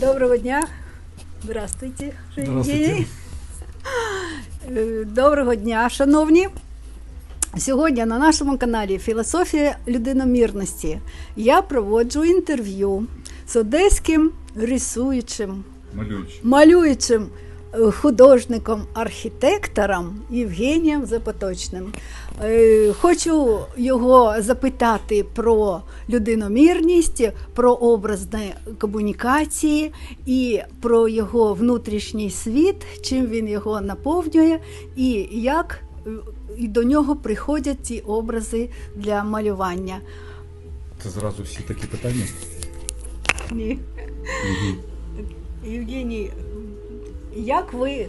Доброго дня. Здравствуйте. Здравствуйте. Доброго дня, шановні. Сьогодні на нашому каналі Філософія людиномірності я проводжу інтерв'ю з одеським рисуючим, малюючим. малюючим е, художником, архітектором Євгенієм Запоточним. Е, Хочу його запитати про людиномірність, про образні комунікації і про його внутрішній світ, чим він його наповнює, і як е, до нього приходять ці образи для малювання. Це зразу всі такі питання. Ні. Євгеній, як ви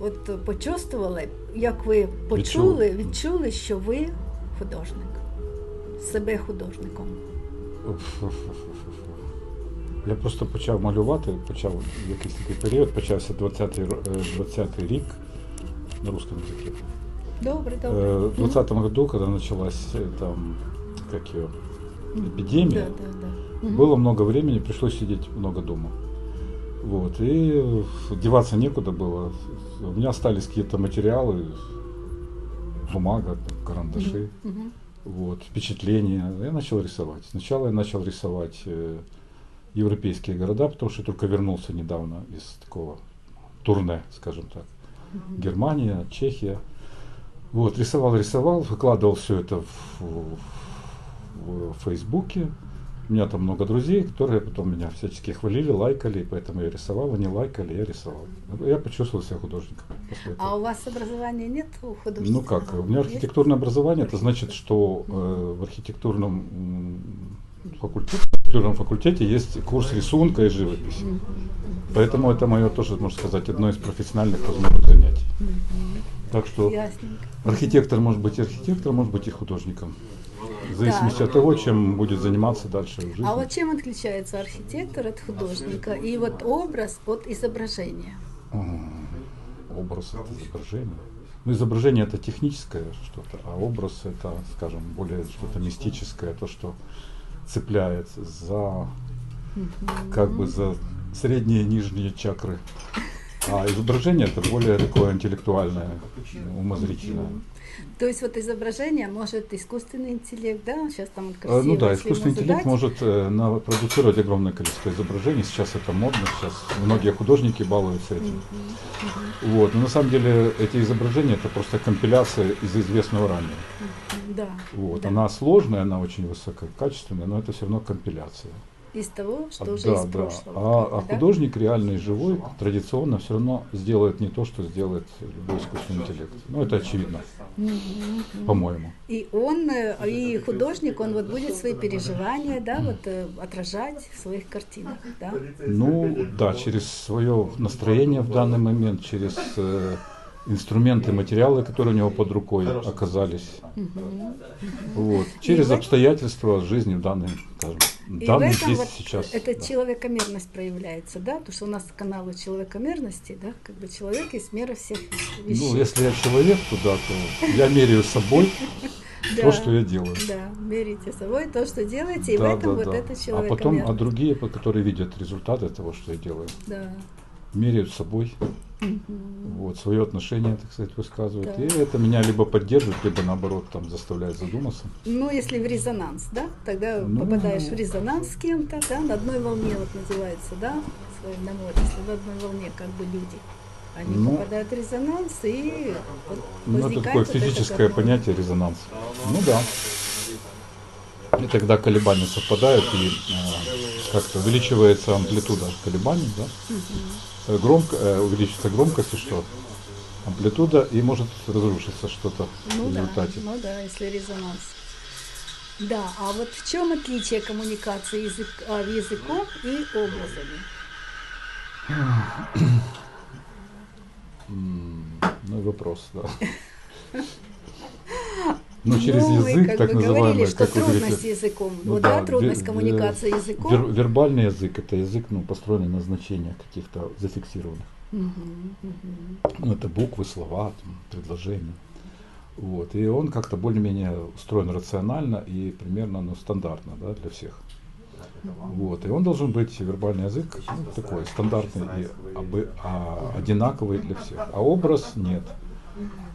от почувствували, як ви почули, відчули, що ви художник, себе художником? Я просто почав малювати, почав якийсь такий період, почався 20-й, ро- е, 20-й рік на русском языке. Добре, Э, добре. В 20 году, когда началась э, там, как ее, эпидемия, Да, да, да. Мгм. было много времени, пришлось сидеть много дома. Вот, и деваться некуда было. У меня остались какие-то материалы, бумага, карандаши. Мгм. вот, впечатления. Я начал рисовать. Сначала я начал рисовать э, европейские города, потому что только вернулся недавно из такого турне, скажем так. Германия, Чехия. Вот, рисовал, рисовал, выкладывал все это в, в- в Фейсбуке. У меня там много друзей, которые потом меня всячески хвалили, лайкали, поэтому я рисовал, они лайкали, я рисовал. Я почувствовал себя художником. А у вас образования нет у художника? Ну как, у меня архитектурное образование, это значит, что э, в архитектурном факультете, в архитектурном факультете есть курс рисунка и живописи. Поэтому это мое тоже, можно сказать, одно из профессиональных возможных занятий. Так что Ясненько. архитектор может быть и архитектором, может быть и художником. В зависимости от того, чем будет заниматься дальше в жизни. А вот чем отличается архитектор от художника? И вот образ от изображения? Образ это изображение. Ну, изображение это техническое что-то, а образ это, скажем, более что-то мистическое, то, что цепляет за как бы за средние и нижние чакры. А изображение это более такое интеллектуальное, умозрительное. То есть вот изображение может искусственный интеллект, да? Сейчас там Э, красиво, Ну да, искусственный интеллект задать. может э, продуцировать огромное количество изображений. Сейчас это модно, сейчас многие художники балуются этим. Вот. Но на самом деле эти изображения это просто компиляция из известного ранее. Да. Вот. да. Она сложная, она очень высококачественная, но это все равно компиляция. Из того, что А, уже да, из да. прошлого. А, а да? художник реальный, живой, традиционно все равно сделает не то, что сделает любой искусственный интеллект. Ну, это очевидно, по-моему. И он, э, и художник, он вот будет свои переживания, да, вот э, отражать в своих картинах, да? Ну, да, через свое настроение в данный момент, через э, инструменты, материалы, которые у него под рукой оказались. Вот. Через этом- обстоятельства жизни в данный, скажем, И в этом здесь вот сейчас. эта да. человекомерность проявляется, да? Потому что у нас каналы человекомерности, да? Как бы человек есть мера всех вещей. Ну, если я человек туда, то я меряю собой Да. то, что я делаю. Да, берите собой то, что делаете, и в Да, этом да, вот да. это А человекомерность. потом, а другие, которые видят результаты того, что я делаю, Да. Меряют собой, вот, свое отношение, так сказать, высказывают. Да. И это меня либо поддерживает, либо наоборот там заставляет задуматься. Ну, если в резонанс, да, тогда Ну. попадаешь в резонанс с кем-то, да, на одной волне вот называется, да, своем на море, если в одной волне как бы люди. Они Ну. попадают в резонанс и вот Ну, это такое вот это физическое гармония. понятие резонанс. Ну да. И тогда колебания совпадают и э, как-то увеличивается амплитуда колебаний, да? Э, Громко, э, увеличится громкость и что? Амплитуда и может разрушиться что-то Ну в да, результате. ну да, если резонанс. Да, а вот в чем отличие коммуникации язык, а, языком и образами? Ну вопрос, да. Ну, через Ну, язык, как так говорили, называемый, что как вы трудность говорите, языком. ну вот, да, да, трудность коммуникации языком. вер- вербальный язык это язык, ну, построенный на значениях каких-то зафиксированных. Мгм, мгм. Ну, это буквы, слова, там, предложения. Вот. И он как-то более-менее устроен рационально и примерно ну, стандартно да, для всех. Вот. И он должен быть, вербальный язык, ну, такой стандартный и обы- а, одинаковый для всех. А образ нет.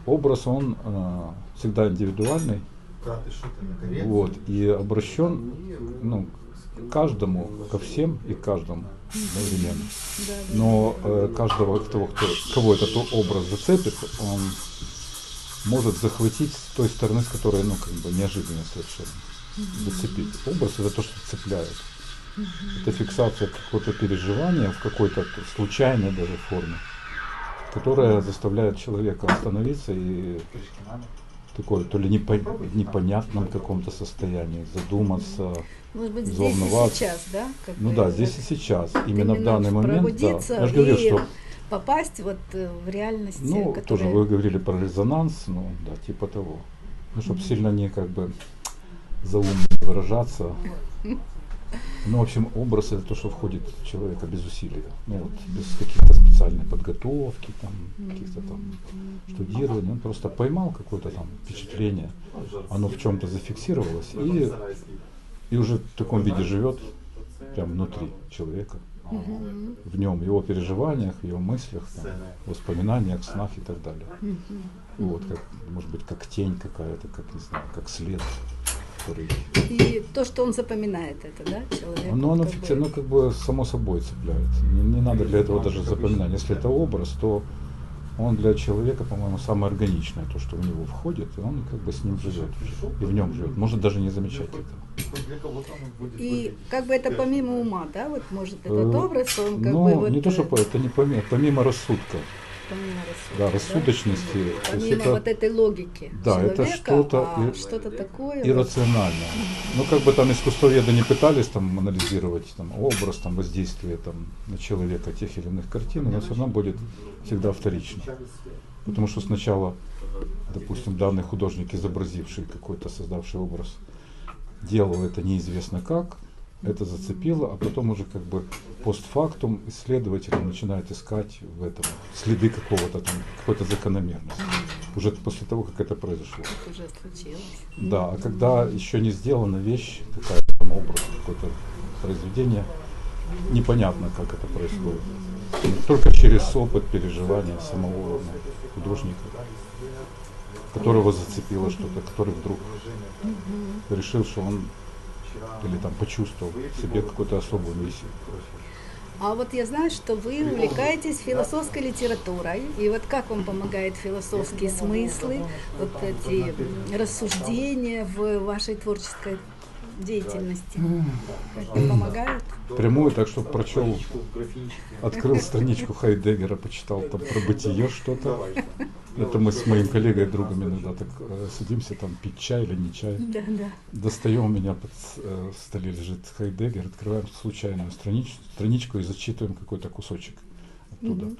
Образ, он э, всегда индивидуальный, вот, и обращен ну, к каждому, ко всем и каждому одновременно. Но э, каждого того, кто, кого этот образ зацепит, он может захватить с той стороны, с которой, ну, как бы неожиданно совершенно. Зацепить. Образ это то, что цепляет. Это фиксация какого-то переживания в какой-то случайной даже форме, которая заставляет человека остановиться и такой то ли непо- непонятном каком-то состоянии, задуматься. Может быть, здесь и сейчас, да? как Ну да, здесь и сейчас. Именно, именно в данный момент. Да. Я же говорил, и что попасть вот э, в реальность, Ну, которая... тоже вы говорили про резонанс, ну, да, типа того. Ну, чтобы сильно не как бы заумно выражаться. Ну, в общем, образ это то, что входит в человека без усилия. Ну, вот, без каких-то специальной подготовки, там, каких-то там штудирования. Он просто поймал какое-то там впечатление, оно в чем-то зафиксировалось, и, и уже в таком виде живет прям внутри человека в нем, его переживаниях, его мыслях, там, воспоминаниях, снах и так далее. Вот, как, может быть, как тень какая-то, как, не знаю, как след, который... И то, что он запоминает это, да, человек? Ну, оно как бы- ну, как бы само собой цепляет. Не, не надо для этого даже запоминать. Если это образ, то он для человека, по-моему, самое органичное, то, что в него входит, и он как бы с ним живет и в нем живет. Может даже не замечать этого. И как бы это помимо ума, да, вот может этот Э, образ, он как ну, бы вот... не то, э, что по- это не помимо, помимо рассудка. Помимо рассудка, Да, рассудочности. Есть Помимо это- вот этой логики Да, это человека, что-то а и- что-то такое... вот- иррационально. Ну, как бы там искусствоведы не пытались там анализировать там, образ, там, воздействие там, на человека тех или иных картин, но все равно будет всегда вторично. Потому что сначала, допустим, данный художник, изобразивший какой-то, создавший образ, делал это неизвестно как, это зацепило, а потом уже как бы постфактум исследователи начинают искать в этом следы какого-то там, какой-то закономерности. Уже после того, как это произошло. Это уже случилось. Да, а когда еще не сделана вещь, такая там образ, какое-то произведение, непонятно, как это происходит. Только через опыт переживания самого ну, художника, которого зацепило что-то, который вдруг решил, что он или там почувствовал себе какую-то особую миссию. А вот я знаю, что вы увлекаетесь философской литературой. И вот как вам помогают философские смыслы, вот эти рассуждения в вашей творческой деятельности? Помогают? Прямую, так что прочел, открыл страничку Хайдеггера, почитал там про бытие что-то. Это мы с моим коллегой, другом иногда так э, садимся там пить чай или не чай. Да, да. Достаем, у меня под э, столе лежит Хайдеггер, открываем случайную странич- страничку и зачитываем какой-то кусочек оттуда. Мгм.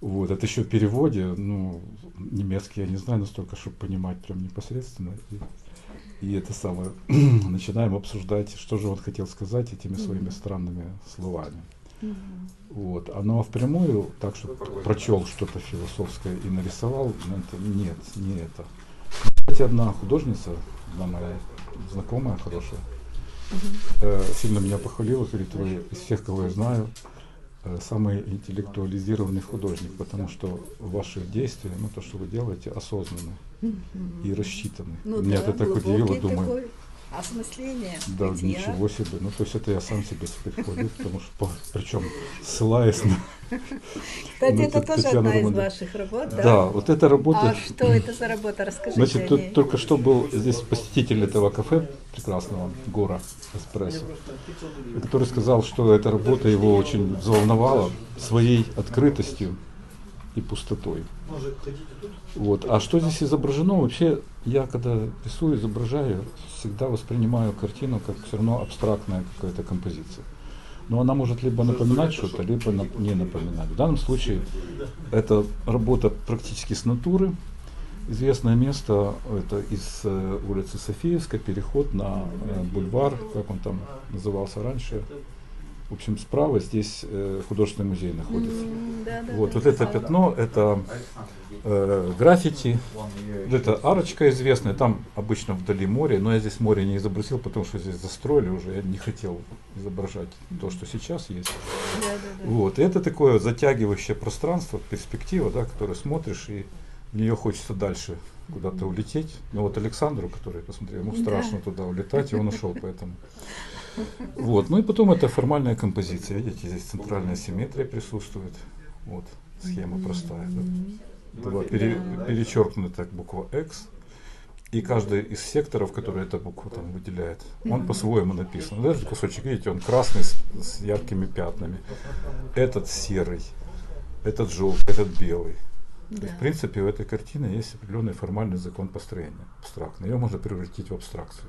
Вот, это еще в переводе, ну, немецкий я не знаю настолько, чтобы понимать прям непосредственно. И, и это самое, начинаем обсуждать, что же он хотел сказать этими своими странными словами. Мгм. Вот. А ну а впрямую, так что прочел что-то философское и нарисовал, ну, это нет, не это. Кстати, одна художница, одна моя знакомая хорошая, э, сильно меня похвалила, говорит, вы из всех, кого я знаю, самый интеллектуализированный художник, потому что ваши действия, ну то, что вы делаете, осознанны и рассчитаны. Ну Меня да, это так удивило, глубокий думаю. такой осмысление. Да, бытия. ничего себе. Ну, то есть это я сам себе теперь потому что, причем ссылаясь на... Кстати, это тоже одна из ваших работ, да? Да, вот эта работа... А что это за работа? Расскажите Значит, тут только что был здесь посетитель этого кафе прекрасного, Гора Эспрессо, который сказал, что эта работа его очень взволновала своей открытостью и пустотой. Вот. А что здесь изображено? Вообще, я когда рисую, изображаю, всегда воспринимаю картину как все равно абстрактная какая-то композиция. Но она может либо напоминать что-то, либо не напоминать. В данном случае это работа практически с натуры. Известное место это из э, улицы Софиевска, переход на э, бульвар, как он там назывался раньше, В общем, справа здесь э, художественный музей находится. М, да, да, Вот, да. вот это пятно, это э, граффити, вот эта арочка известная, там обычно вдали море, но я здесь море не изобразил, потому что здесь застроили уже, я не хотел изображать то, что сейчас есть. Да, да, да. Вот, и это такое затягивающее пространство, перспектива, да, которую смотришь, и в нее хочется дальше куда-то улететь. Ну вот Александру, который, посмотрел, ему Да. страшно туда улетать, и он ушел поэтому. Вот, ну и потом это формальная композиция. Видите, здесь центральная симметрия присутствует. Вот, схема простая. да. Была пере- перечеркнута буква X. И каждый из секторов, который эта буква там выделяет, он по-своему написан. Вот Этот кусочек, видите, он красный с, с яркими пятнами. Этот серый, этот желтый, этот белый. То есть, Да. в принципе, у этой картины есть определенный формальный закон построения, абстрактный. Ее можно превратить в абстракцию.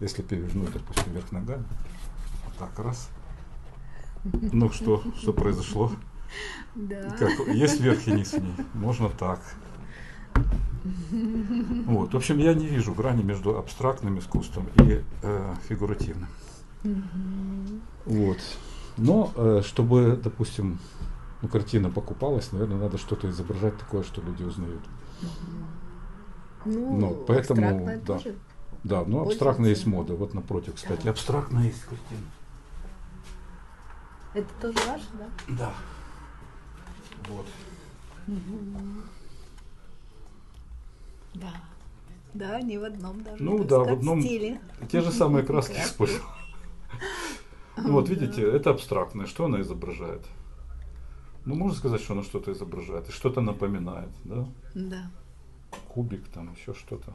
Если перевернуть, допустим, вверх ногами. Вот так, раз. Ну что, что произошло? Да. Как, есть верх и низ в ней. Можно так. Вот. В общем, я не вижу грани между абстрактным искусством и э, фигуративным. Вот. Но э, чтобы, допустим, ну, картина покупалась, наверное, надо что-то изображать такое, что люди узнают. Ну, Ну, поэтому, да. тоже. Да, Пользуются. абстрактно есть мода. Вот напротив, кстати, Да. абстрактно есть картина. Это тоже ваше, да? Да. Вот. Да. Да, не в одном даже. Ну да, в одном- стиле. Те же самые краски Краски. использовал. Ну Вот видите, это абстрактное. Что она изображает? Ну, можно сказать, что она что-то изображает и что-то напоминает, да? Да. Кубик, там еще что-то.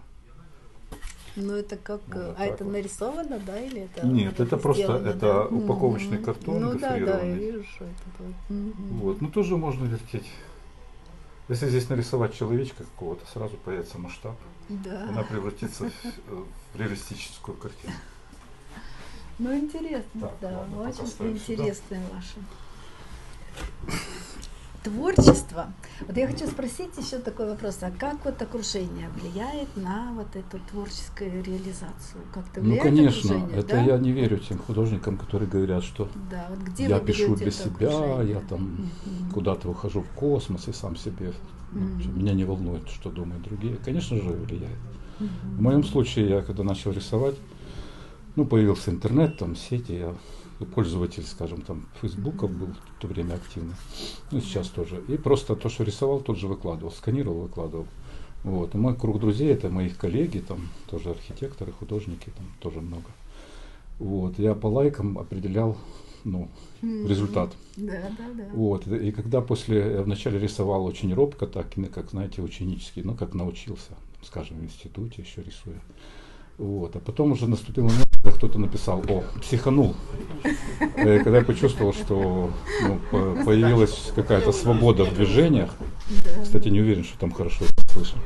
Ну это как, Вот э, а это вот. нарисовано, да, или это? Нет, это просто- сделано, это да? упаковочный Мгм. картон Ну да, да, я вижу, что это. вот. Мгм. Вот, ну тоже можно вертеть. Если здесь нарисовать человечка какого-то, сразу появится масштаб. Да. Она превратится в, э, реалистическую картину. Ну интересно, да, очень поставим сюда. Творчество. Вот я хочу спросить еще такой вопрос, а как вот окружение влияет на вот эту творческую реализацию? Как-то Ну, влияет конечно, это да? я не верю тем художникам, которые говорят, что Да, вот где я пишу для себя, окружение? я там Мгм. куда-то выхожу в космос и сам себе. ну, что Меня не волнует, что думают другие. Конечно же, влияет. Мгм. В моем случае, я когда начал рисовать, ну, появился интернет, там, сети, я пользователь, скажем, там, Фейсбука был в то время активный, ну, сейчас тоже. И просто то, что рисовал, тут же выкладывал, сканировал, выкладывал. Вот. И мой круг друзей, это мои коллеги, там, тоже архитекторы, художники, там, тоже много. Вот. Я по лайкам определял, ну, результат. Да, да, да. Вот. И когда после, я вначале рисовал очень робко, так, и, как, знаете, ученически, ну, как научился, скажем, в институте еще рисуя. Вот. А потом уже наступил момент, когда кто-то написал, о, психанул. Когда я почувствовал, что ну, по- появилась какая-то свобода в движениях, Да. кстати, не уверен, что там хорошо это слышно.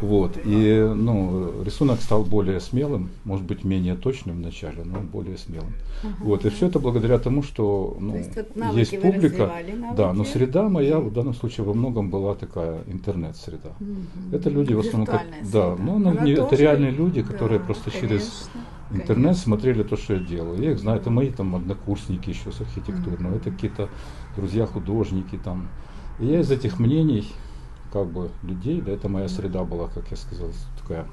Вот. И ну, рисунок стал более смелым, может быть, менее точным вначале, но более смелым. Ага. Вот. И все это благодаря тому, что ну, То есть вот есть публика. Да, но среда моя в данном случае во многом была такая интернет-среда. Мгм. Это люди в основном, как- Виртуальная да, среда. ну, она Она не- это тоже- реальные люди, да, которые просто через конечно, интернет смотрели то, что я делаю. Я их знаю, это мои там однокурсники еще с архитектурного, это какие-то друзья художники там. И я из этих мнений, как бы, людей, да, это моя среда была, как я сказал, такая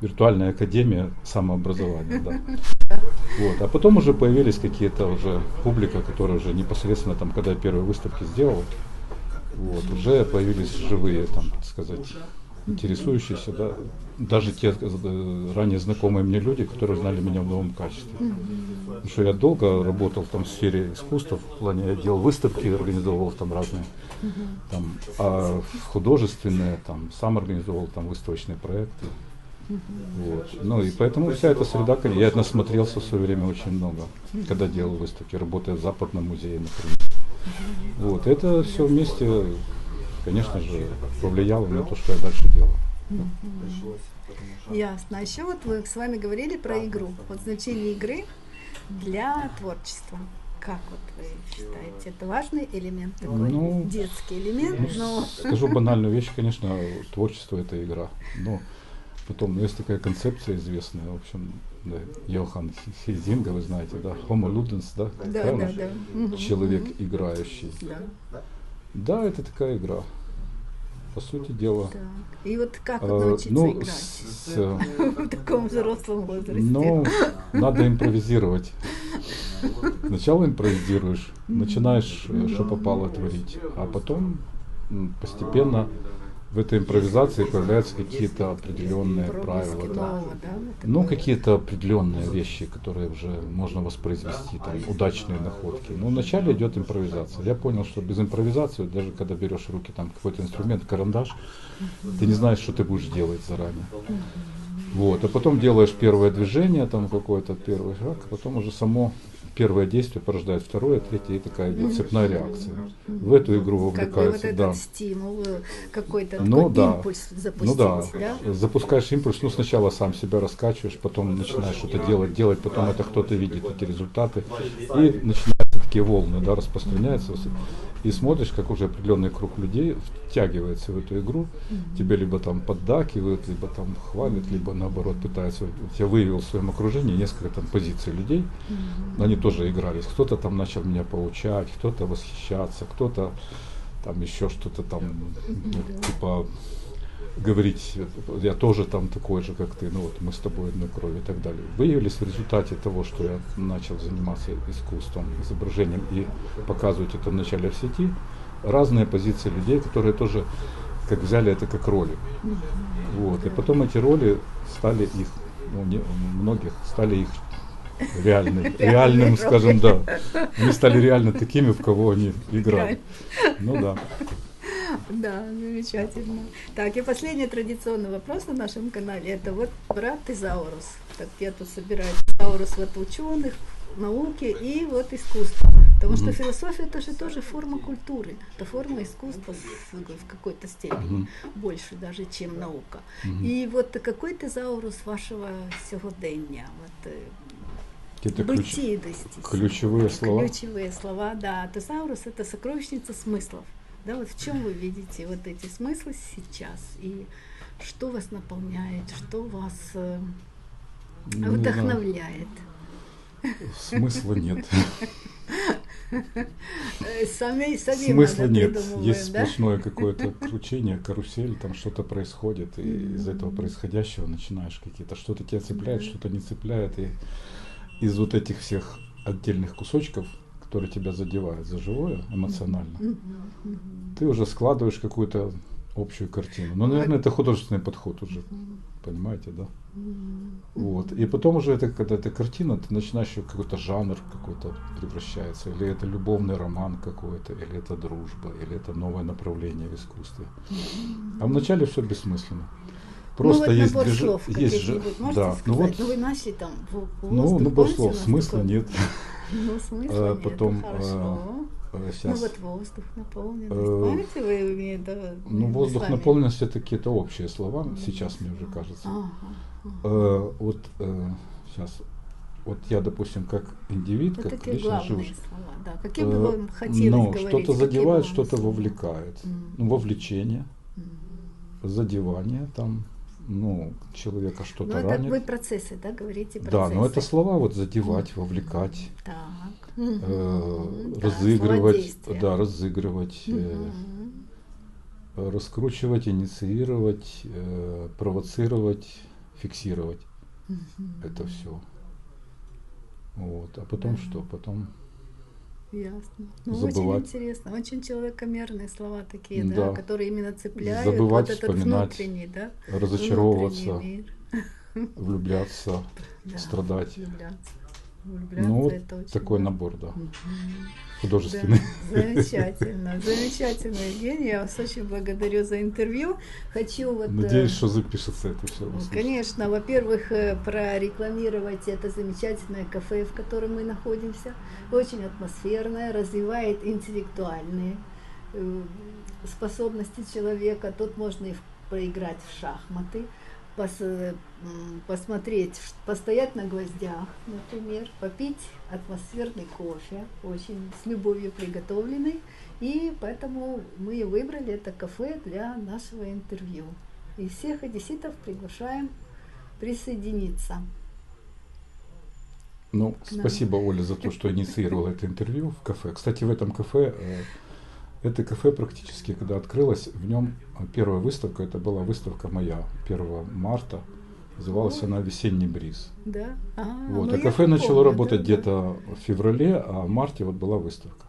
виртуальная академия самообразования, да. Вот. А потом уже появились какие-то уже публика, которая уже непосредственно там, когда я первые выставки сделал, вот, уже появились живые, там, так сказать, интересующиеся, да, даже те э, ранее знакомые мне люди, которые знали меня в новом качестве. Потому что я долго работал там в сфере искусства, в плане я делал выставки, организовывал там разные, там, а художественные, там, сам организовывал там выставочные проекты. Вот. Ну и поэтому вся эта среда, я насмотрелся в свое время очень много, когда делал выставки, работая в Западном музее, например. Вот, это все вместе, конечно же, повлияло на то, что я дальше делал. Ясно. А еще вот вы с вами говорили про игру. Вот значение игры для творчества. Как вот вы считаете, это важный элемент такой? Ну, детский элемент, Ну, но Скажу банальную вещь, конечно, творчество это игра. Но Потом ну, есть такая концепция известная, в общем, да, Йохан Хейзинга, вы знаете, да, Homo Ludens, да? Да, да, да. Человек играющий. Да. Да, это такая игра. По сути дела. Так. И вот как э, вот научиться ну, играть с- с- в таком взрослом возрасте? Ну, надо импровизировать. Сначала импровизируешь, начинаешь, э, что попало творить, а потом постепенно в этой импровизации появляются какие-то определенные правила. да. Ну, какие-то определенные вещи, которые уже можно воспроизвести, там, удачные находки. Но вначале идет импровизация. Я понял, что без импровизации, даже когда берешь в руки там какой-то инструмент, карандаш, ты не знаешь, что ты будешь делать заранее. Вот, а потом делаешь первое движение, там какой-то первый шаг, а потом уже само первое действие порождает второе, третье, и такая идет цепная реакция. В эту игру Как бы вот вовлекаются, этот да. стимул, э, какой-то Ну да. импульс Ну запустить, да, да? запускаешь импульс, ну сначала сам себя раскачиваешь, потом начинаешь что-то делать, делать, потом это кто-то видит эти результаты, и начинаются такие волны, да, распространяются, и смотришь, как уже определенный круг людей втягивается в эту игру, тебе либо там поддакивают, либо там хвалят, либо наоборот пытаются, я выявил в своем окружении несколько там позиций людей, они тоже игрались, кто-то там начал меня поучать, кто-то восхищаться, кто-то там еще что-то там, ну, типа говорить, я тоже там такой же, как ты, ну вот мы с тобой одной крови и так далее. Выявились в результате того, что я начал заниматься искусством, изображением и показывать это вначале в сети, разные позиции людей, которые тоже как взяли это как роли. Вот. И потом эти роли стали их, ну, не, многих стали их реальным, реальным, скажем, да. Они стали реально такими, в кого они играли. Ну да. Да, замечательно. Так, и последний традиционный вопрос на нашем канале. Это вот брат Тезаурус. Так, я тут собираю Тезаурус вот ученых, науки и вот искусства. Потому что философия это же тоже форма культуры. Это форма искусства в какой-то степени. Больше даже, чем наука. Мгм. І от який тезаурус вашого сьогодення? От, е, Какие-то ключ- ключевые слова. Ключевые слова, да. Тезаурус это сокровищница смыслов. Да, вот в чем вы видите вот эти смыслы сейчас и что вас наполняет, что вас э, Ну, вдохновляет? Смысла нет. Э, Сами, сами Смысла нет. Есть да? сплошное какое-то кручение, карусель, там что-то происходит, и из этого происходящего начинаешь какие-то, что-то тебя цепляет, что-то не цепляет, и из вот этих всех отдельных кусочков, которые тебя задевают за живое эмоционально, ты уже складываешь какую-то общую картину. Но, наверное, это художественный подход уже, понимаете, да? Вот. И потом уже это, когда эта картина, ты начинаешь какой-то жанр какой-то превращается. Или это любовный роман какой-то, или это дружба, или это новое направление в искусстве. А вначале все бессмысленно. Просто ну, вот есть движ- слов есть же, да, сказать? ну вот, Ну, вы нашли там в- ну, набор слов, смысла нет. Ну, смысла А, нет, потом, хорошо. Э, Ну Сейчас, вот воздух, наполненность. Э, Помните, вы мне да, ну, мы воздух, вами- наполненность это какие-то общие слова, сейчас мне уже кажется. Ага, ага. Э, вот сейчас, вот я, допустим, как индивид, Вот как такие лично главные живущий, слова, да. Какие бы Э, вам хотелось Но говорить? что-то задевает, что-то вовлекает. Мгм. Ну, вовлечение, Мгм. задевание, там, ну, человека что-то Ну, это ранит. вы процессы, да, говорите процессы. Да, но это слова вот задевать, вовлекать, Так. э. Да, разыгрывать, да, разыгрывать, э, раскручивать, инициировать, э, провоцировать, фиксировать. Это все. Вот. А потом Да. что? Потом Ясно. Ну, Забывать. очень интересно. Очень человекомерные слова такие, да, Да. которые именно цепляют Забывать, вот этот вспоминать, внутренний, да, разочаровываться, внутренний мир. влюбляться, Да, страдать. Влюбляться. Влюбляться Ну, это очень такой важно. набор, да, Мгм. Художественный. Да, замечательно, замечательно, Евгений. Я вас очень благодарю за интервью. Хочу вот... э, Надеюсь, что запишется это все. Конечно, во-первых, э, прорекламировать это замечательное кафе, в котором мы находимся. Очень атмосферное, развивает интеллектуальные э, способности человека. Тут можно и поиграть в шахматы, пос- посмотреть, постоять на гвоздях, например, попить атмосферный кофе, очень с любовью приготовленный. И поэтому мы выбрали это кафе для нашего интервью. И всех одесситов приглашаем присоединиться. Ну, спасибо, Оля, за то, что инициировала это интервью в кафе. Кстати, в этом кафе, э, это кафе практически, когда открылось, в нем э, первая выставка, это была выставка моя, 1 марта. Называлась она «Весенний бриз». Да? А, Вот, ну а кафе начало помню, работать да, да. где-то в феврале, а в марте вот была выставка.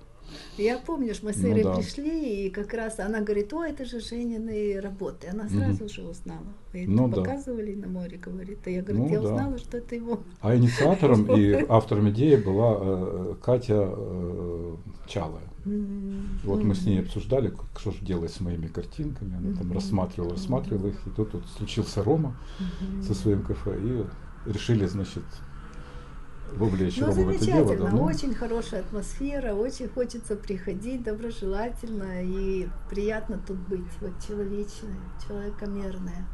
Я помню, что мы с Ну Ирой да. пришли, и как раз она говорит, о, это же Женины работы. Она сразу же узнала. И Ну да. показывали на море, говорит. А я говорю, Ну я да. узнала, что это его. А инициатором и автором идеи была э, Катя э, Чалая. М, Вот мы с ней обсуждали, как- что же делать с моими картинками. Она там Мгм. рассматривала, рассматривала их. И тут вот случился Рома Мгм. со своим кафе. И решили, значит, вовлечь Ну, в это замечательно, дело. да. Ну, очень хорошая атмосфера, очень хочется приходить доброжелательно и приятно тут быть, вот человечное, человекомерное.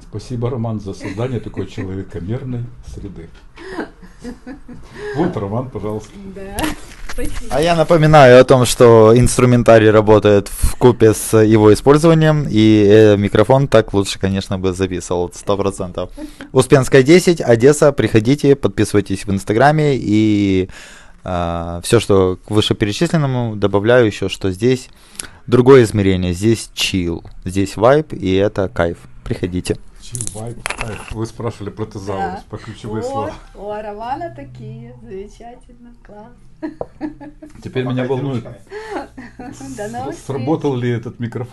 Спасибо, Роман, за создание такой человекомерной среды. Вот, Роман, пожалуйста. Да. А я напоминаю о том, что инструментарий работает в купе с его использованием, и э, микрофон так лучше, конечно, бы записывал, сто процентов. Успенская 10, Одесса, приходите, подписывайтесь в Инстаграме, и все, что к вышеперечисленному, добавляю еще, что здесь другое измерение, здесь чил, здесь вайб, и это кайф. Приходите. Вы спрашивали про тезаурус, Да. по ключевые Вот, слова. у Аравана такие, замечательно, класс. Теперь меня волнует, сработал ли этот микрофон.